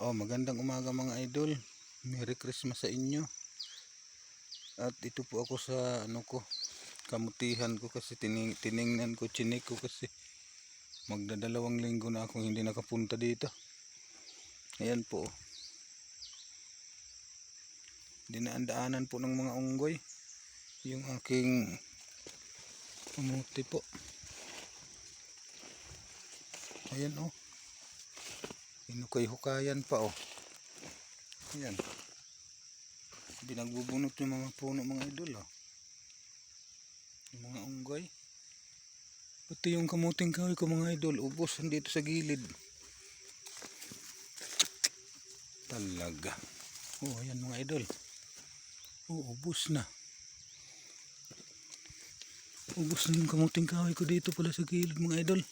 Oh, magandang umaga mga idol. Merry Christmas sa inyo. At ito po ako sa ano ko, kamutihan ko kasi tining, tiningnan ko, chinik ko kasi magdadalawang linggo na akong hindi nakapunta dito. Ayan po. Dinaan-daanan po ng mga unggoy. Yung aking kamuti po. Ayan oh. Hinukay-hukayan pa oh. Ayan. Binagbubunot yung mga puno mga idol oh. Yung mga unggoy. Pati yung kamuting kahoy ko mga idol, ubos dito sa gilid. Talaga. Oh, ayan mga idol. Oh, ubos na. Ubos na yung kamuting kahoy ko dito pala sa gilid mga idol.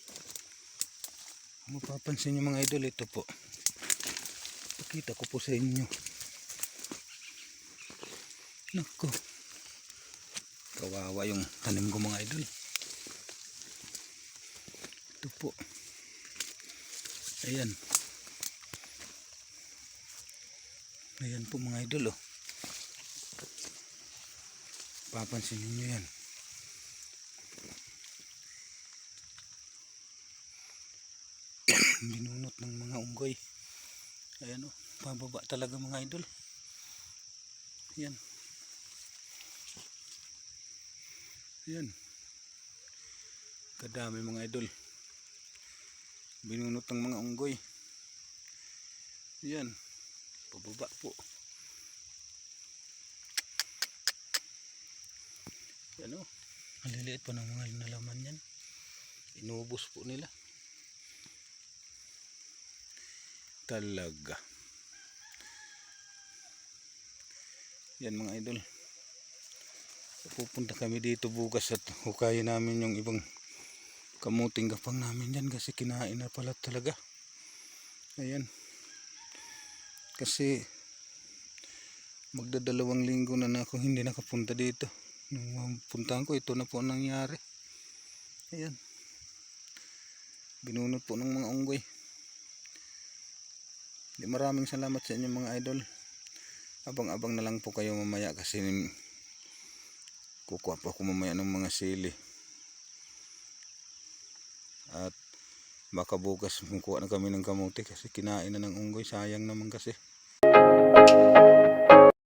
Mapapansin nyo mga idol, ito po. Pakita ko po sa inyo. Nako. Kawawa yung tanim ko mga idol. Ito po. Ayan. Ayan po mga idol oh. Papansin ninyo yan. Binunot ng mga unggoy. Ayan o pababa talaga mga idol. Yan yan kadami mga idol. Binunot ng mga unggoy. Yan pababa po. Yan o maliliit pa ng mga nalaman yan. Inubos po nila talaga. Yan mga idol. Pupunta kami dito bukas at hukayin namin yung ibang kamuting gapang namin yan kasi kinain na pala talaga. Ayan. Kasi magdadalawang linggo na na ako hindi nakapunta dito. Nung puntahan ko ito na po ang nangyari. Ayan. Binunot po ng mga unggoy Di maraming salamat sa inyo mga idol. Abang-abang na lang po kayo mamaya kasi kukuha pa ako mamaya ng mga sili. At baka bukas kumukuha na kami ng kamuti kasi kinain na ng unggoy. Sayang naman kasi.